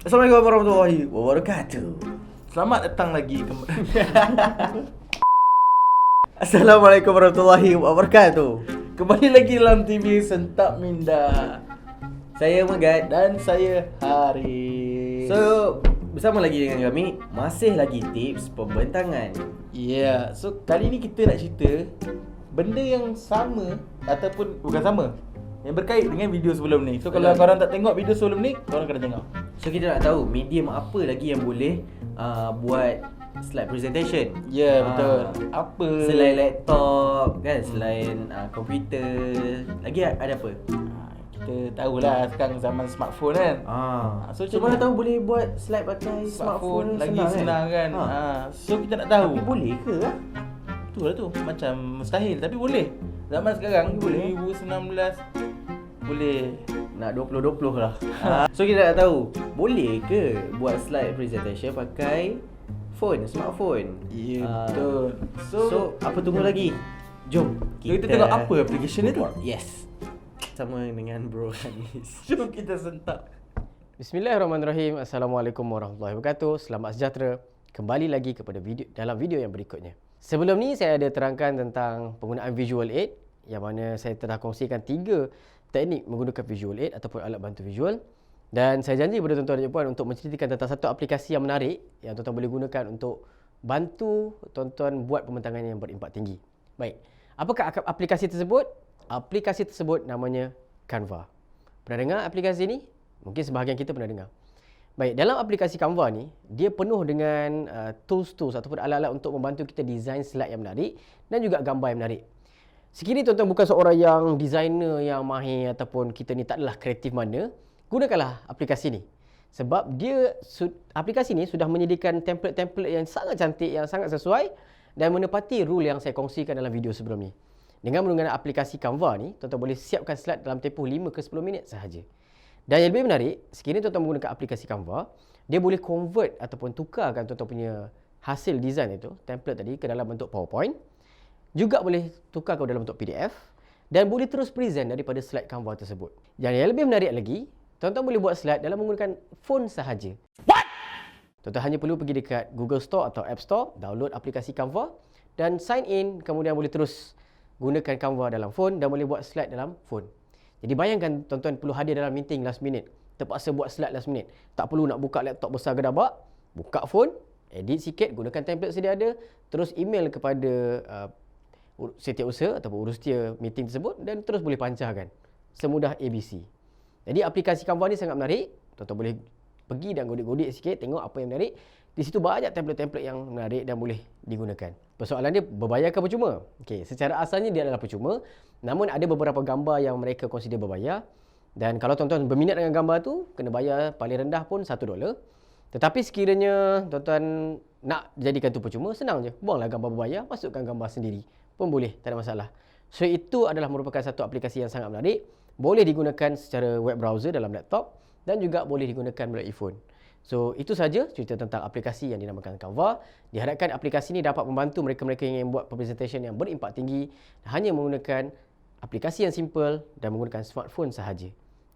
Assalamualaikum warahmatullahi wabarakatuh. Selamat datang lagi ke Assalamualaikum warahmatullahi wabarakatuh. Kembali lagi dalam TV Sentak Minda Saya Megat. Dan saya Haris So, bersama lagi dengan kami masih lagi tips pembentangan. Yeah, so kali ni kita nak cerita Benda yang sama Ataupun bukan sama Yang berkait dengan video sebelum ni So kalau korang tak tengok video sebelum ni Korang kena tengok So kita nak tahu medium apa lagi yang boleh uh, buat slide presentation. Ya yeah, Ah, betul. Apa? Selain laptop kan, selain uh, komputer, lagi ada apa? Ah, Kita tahulah sekarang zaman smartphone kan? Ah, so so, macam mana tahu boleh buat slide pakai smartphone, Smartphone lagi senang kan, Ha. Ah, So kita nak tahu. Tapi boleh ke ah? Tu lah tu. Macam mustahil Tapi boleh. Zaman sekarang Boleh. 2019 Boleh Nak 20-20 lah So kita nak tahu Boleh ke buat slide presentation pakai phone, smartphone Ya Ah, betul So, so apa tunggu lagi? Jom Kita tengok apa application dia tu. Yes Sama dengan bro Hanis Jom kita sentak Bismillahirrahmanirrahim. Assalamualaikum warahmatullahi wabarakatuh. Selamat sejahtera. Kembali lagi kepada video dalam video yang berikutnya. Sebelum ni saya ada terangkan tentang penggunaan visual aid yang mana saya telah kongsikan tiga teknik menggunakan visual aid ataupun alat bantu visual dan saya janji kepada tuan-tuan dan puan untuk menceritakan tentang satu aplikasi yang menarik yang tuan-tuan boleh gunakan untuk bantu tuan-tuan buat pembentangan yang berimpak tinggi. Baik. Apakah ak- aplikasi tersebut? Aplikasi tersebut namanya Canva. Pernah dengar aplikasi ni? Mungkin sebahagian kita pernah dengar. Baik, dalam aplikasi Canva ni, dia penuh dengan uh, tools-tools ataupun alat-alat untuk membantu kita design slide yang menarik dan juga gambar yang menarik. Sekiranya tuan-tuan bukan seorang yang designer yang mahir ataupun kita ni tak adalah kreatif mana, gunakanlah aplikasi ni. Sebab dia aplikasi ni sudah menyediakan template-template yang sangat cantik, yang sangat sesuai dan menepati rule yang saya kongsikan dalam video sebelum ni. Dengan menggunakan aplikasi Canva ni, tuan-tuan boleh siapkan slide dalam tempoh 5 ke 10 minit sahaja. Dan yang lebih menarik, sekiranya tuan-tuan menggunakan aplikasi Canva, dia boleh convert ataupun tukarkan tuan-tuan punya hasil design itu, template tadi ke dalam bentuk PowerPoint. Juga boleh tukar ke dalam bentuk PDF dan boleh terus present daripada slide Canva tersebut. Yang lebih menarik lagi, tuan-tuan boleh buat slide dalam menggunakan phone sahaja. What? Tuan-tuan hanya perlu pergi dekat Google Store atau App Store, download aplikasi Canva dan sign in, kemudian boleh terus gunakan Canva dalam phone dan boleh buat slide dalam phone. Jadi bayangkan tuan-tuan perlu hadir dalam meeting last minute. Terpaksa buat slide last minute. Tak perlu nak buka laptop besar gedabak. Buka phone, edit sikit, gunakan template sedia ada. Terus email kepada uh, setiausaha ataupun urusia meeting tersebut dan terus boleh pancarkan. Semudah ABC. Jadi aplikasi Canva ni sangat menarik. Tuan-tuan boleh pergi dan godik-godik sikit, tengok apa yang menarik. Di situ banyak template-template yang menarik dan boleh digunakan. Persoalan dia berbayar ke percuma? Okey, secara asalnya dia adalah percuma. Namun ada beberapa gambar yang mereka consider berbayar. Dan kalau tuan-tuan berminat dengan gambar tu, kena bayar paling rendah pun 1 dolar. Tetapi sekiranya tuan-tuan nak jadikan tu percuma, senang je. Buanglah gambar berbayar, masukkan gambar sendiri. Pun boleh, tak ada masalah. So itu adalah merupakan satu aplikasi yang sangat menarik. Boleh digunakan secara web browser dalam laptop dan juga boleh digunakan melalui phone. So itu saja cerita tentang aplikasi yang dinamakan Canva. Diharapkan aplikasi ini dapat membantu mereka-mereka yang ingin buat presentation yang berimpak tinggi hanya menggunakan aplikasi yang simple dan menggunakan smartphone sahaja.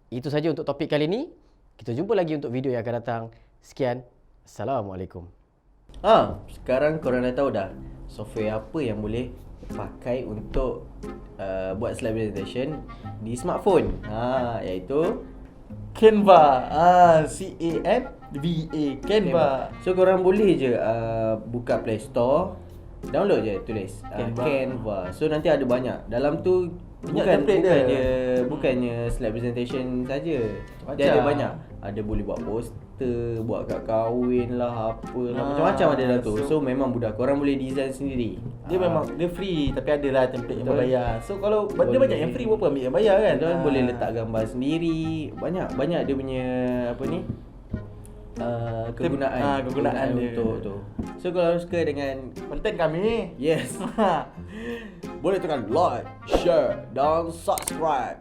Itu saja untuk topik kali ini. Kita jumpa lagi untuk video yang akan datang. Sekian. Assalamualaikum. Ha, sekarang korang dah tahu dah software apa yang boleh pakai untuk uh, buat slide presentation di smartphone. Ha, iaitu Canva ah, C-A-N-V-A Canva So korang boleh je uh, buka Play Store, download je tulis uh, Canva. So nanti ada banyak. Dalam tu bukan template dia. bukannya bukannya slide presentation saja. Dia ada banyak. Ada boleh buat poster, buat kad kahwin lah, apalah Ah, macam-macam ada dalam tu. So, so- memang mudah. Korang boleh design sendiri. Dia Ah. memang dia free tapi ada lah template yang berbayar. So kalau dia Boleh. banyak yang free berapa ambil yang bayar kan? Ah. boleh letak gambar sendiri. Banyak banyak dia punya apa ni? Uh, kegunaan ah, kegunaan dia. untuk tu. So kalau suka dengan konten kami. Yes. Boleh tekan like, share dan subscribe.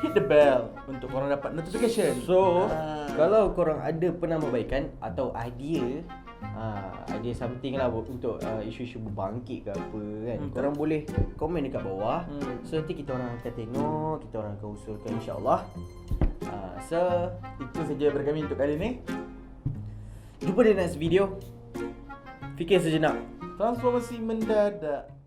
Hit the bell untuk korang dapat notification. So, Ah. kalau korang ada penambahbaikan atau idea Ha, idea something lah untuk uh, isu-isu berbangkit ke apa kan. Hmm. Korang boleh komen dekat bawah. Hmm. So nanti kita orang akan tengok, kita orang akan usulkan insya-Allah. Uh, rasa Itu saja daripada kami untuk kali ni. jumpa di next video. Fikir sejenak. Transformasi mendadak.